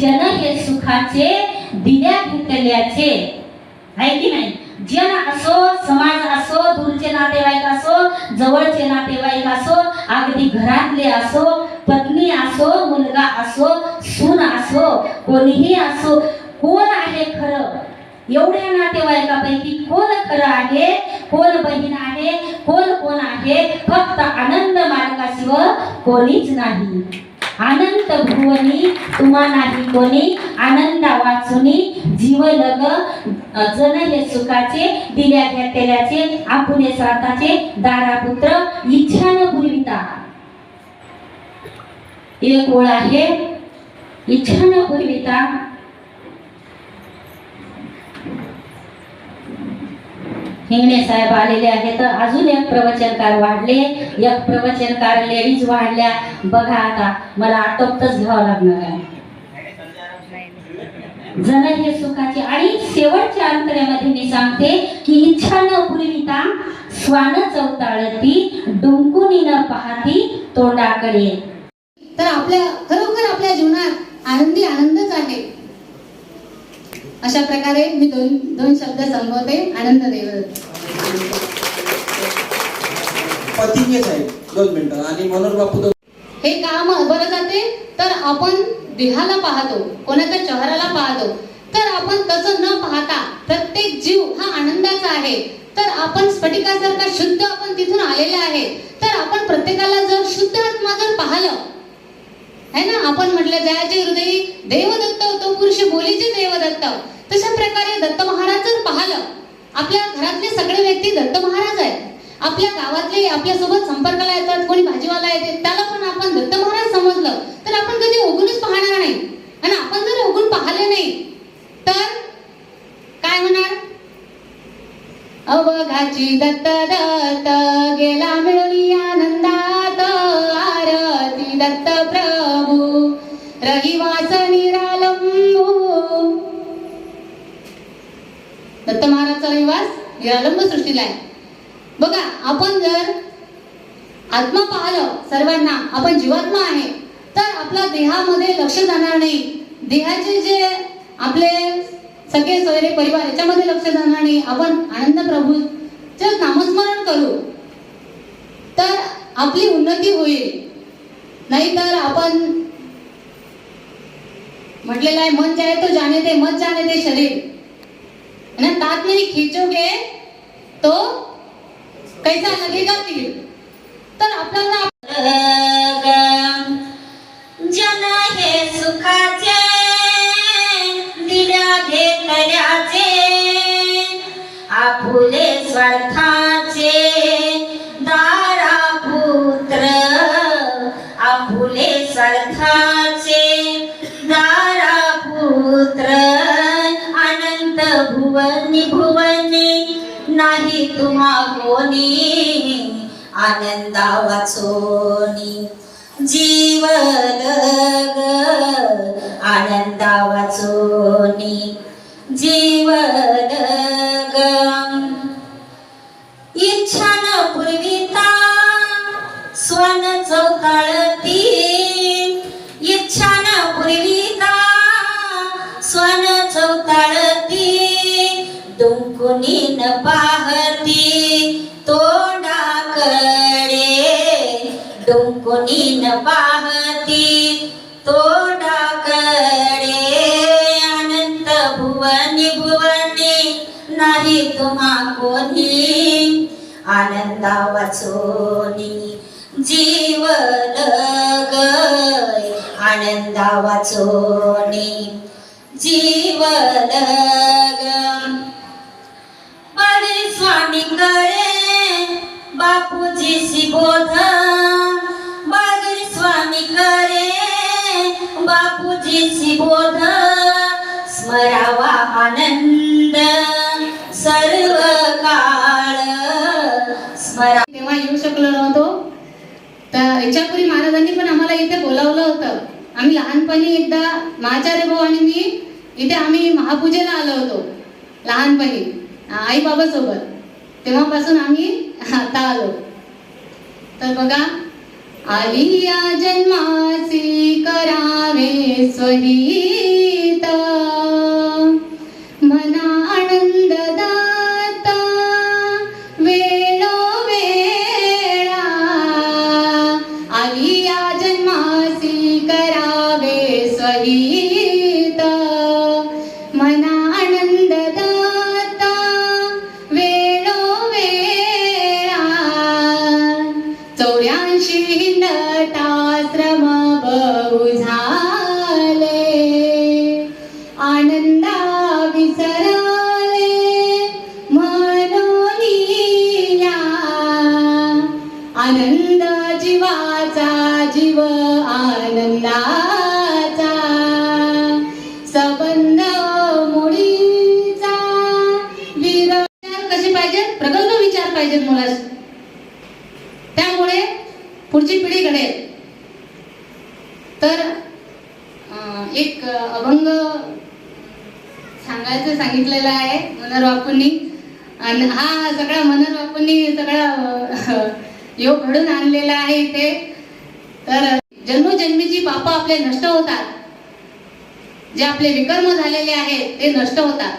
जन हे सुखाचे दिल्या घेतल्याचे. आहे की नाही? जन असो समाज असो दूरचे नातेवाईक असो जवळचे नातेवाईक असो अगदी घरातले असो पत्नी असो मुलगा असो सून असो कोणीही असो कोण आहे खरं? एवढ्या नातेवाईकापैकी कोण खरं आहे? कोण बहीण आहे? कोण कोण आहे? फक्त आनंद मार्गाशिवाय कोणीच नाही. अनंत भुवनी तुम्हा नाही कोणी आनंदा वाचुनी जीव लग जन हे सुखाचे दिल्या घेतल्याचे आपुले स्वतःचे दारापुत्र इच्छान पुरविता एक ओळ आहे इच्छान पुरविता हिंगणे साहेब आलेले आहेत. अजून एक प्रवचनकार वाढले. एक प्रवचनकार लेडीज वाढल्या. बघा आता मला आटोपतच घ्यावं लागणार आहे. जन हे सुखाचे आणि शेवटच्या अंतऱ्यामध्ये मी सांगते की इच्छा न पुरविता स्वान चौताळती डुंकुनी न पाहती तोंडाकडे. तर आपल्या खरोखर आपल्या जीवनात आनंदी आनंदच आहे. अशा प्रकारे मी दोन दोन शब्द संबोधते आनंद दोन हे काम बरं जाते तर आपण देहाला पाहतो कोणाच्या चेहऱ्याला पाहतो. तर आपण तसं न पाहता प्रत्येक जीव हा आनंदाचा आहे. तर आपण स्फटिकासारखा शुद्ध आपण तिथून आलेले आहे. तर आपण प्रत्येकाला जर शुद्ध आत्मा जर पाहिलं है ना? आपण म्हटलं जयाचे हृदय देवदत्त तो पुरुष बोलीचे देवदत्त. तशा प्रकारे दत्त महाराज जर पाहिलं. आपल्या घरातले सगळे व्यक्ती दत्त महाराज आहेत. आपल्या गावातले आपल्यासोबत संपर्काला येतात कोणी भाजीवाला येते त्याला पण आपण दत्त महाराज समजलं. तर आपण कधी ओघूनच पाहणार नाही. आणि आपण जर ओघून पाहिले नाही तर काय होणार? अवघाची दत्त दत्त गेला मिळवली आनंदा आरती दत्त प्रभू रहिवास दत्त महाराजचा रहिवास निरालंब सृष्टीला आहे. बघा आपण जर आत्मा पाहिलं सर्वांना आपण जीवात्मा आहे तर आपला देहामध्ये लक्ष जाणार नाही. देहाचे जे आपले सगळे सोयरे परिवार याच्यामध्ये लक्ष जाणार नाही. आपण आनंद प्रभूचे नामस्मरण करू तर आपली उन्नती होईल. नाहीतर आपण म्हटलेलं आहे मन जाए तो जाने दे मत जाने दे शरीर. है ना तात नहीं खींचोगे तो कैसा लगेगा तीर तर आपल्याला जन हे सुखाचे दिल्या घेतल्याचे आपुले स्वार्थाचे स्वार्थाचे दारा पुत्र अनंत भुवनी भुवनी नाही तुम्हा कोणी आनंदा वाचोनी जीव लग आनंदा वाचोनी जीव लग इच्छा न पूर्वीता स्वन चौताळ न पाहती तोंडाकडे. डोंकोनी न पाहती तोंडाकडे. अनंत भुवनी भुवनी नाही तुम्हा कोणी. आनंदा वाचोनी जीव गय आनंदा वाचोनी जीव ग बडे स्वामी करे बापूजीशी बोध बागरी स्वामी करे बापूजीशी बोध स्मरावा आनंद सर्व काळ स्मरा तेव्हा येऊ शकलो नव्हतो. तर याच्यापूर्वी महाराजांनी पण आम्हाला इथे बोलावलं होतं. आम्ही लहानपणी एकदा महाचार्य भाऊ आणि मी इथे आम्ही महापूजेला आलो होतो. लहानपणी आई बाबा सोबत तेव्हापासून आम्ही आता आलो. तर बघा आली या जन्मासी करावे स्वहिता. आनंदा विसराले मनोनिया आनंद जीवाचा जीव आनंदाचा. सबंध मुळीचा वीर विचार कसे पाहिजेत? प्रगल्भ विचार पाहिजेत मुलास त्यामुळे पुढची पिढी घडेल. तर एक अभंग सांगायचं सांगितलेलं आहे मनोहर बापूंनी. आणि हा सगळा मनोहर बापूंनी सगळा योग घडून आणलेला आहे इथे. तर जन्मजन्मीची पाप आपले नष्ट होतात. जे आपले विकर्म झालेले आहेत ते नष्ट होतात.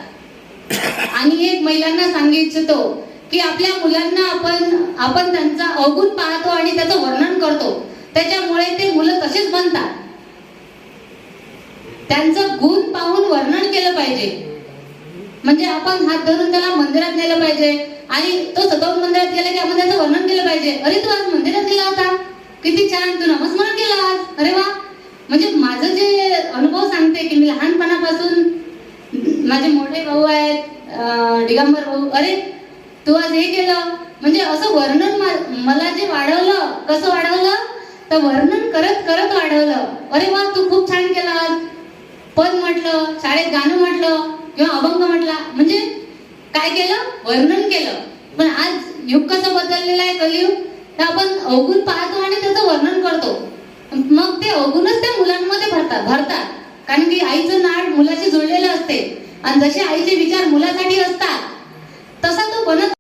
आणि एक महिलांना सांगू की आपल्या मुलांना आपण आपण त्यांचा अवगुण पाहतो आणि त्याचं वर्णन करतो. त्याच्यामुळे ते मुलं तसेच बनतात. त्यांचं गुण पाहून वर्णन केलं पाहिजे. म्हणजे आपण हात धरून त्याला मंदिरात नेलं पाहिजे. आणि तो सतत मंदिरात गेला की आपण त्याचं वर्णन केलं पाहिजे. अरे तू आज मंदिरात गेला होता. किती छान तू नमस्मरण केलं आज. अरे वा. म्हणजे माझं जे अनुभव सांगते की मी लहानपणापासून माझे मोठे भाऊ आहेत डिगंबर दिगंबर भाऊ. अरे तू आज हे केलं. म्हणजे असं वर्णन मा- मला जे वाढवलं कसं वाढवलं? तर वर्णन करत करत वाढवलं. अरे वा तू खूप छान केलं आज. पद म्हटलं शाळेत गाणं म्हटलं किंवा अभंग म्हटला म्हणजे काय केलं? वर्णन केलं. पण आज युग कसं बदललेलं आहे कलियुग? तर आपण अवगुण पाहतो आणि त्याचं वर्णन करतो. मग ते अवगुणच त्या मुलांमध्ये भरतात भरतात. कारण की आईचं नाड मुलाशी जुळलेलं असते. आणि जसे आईचे विचार मुलासाठी असतात तसा तो बनत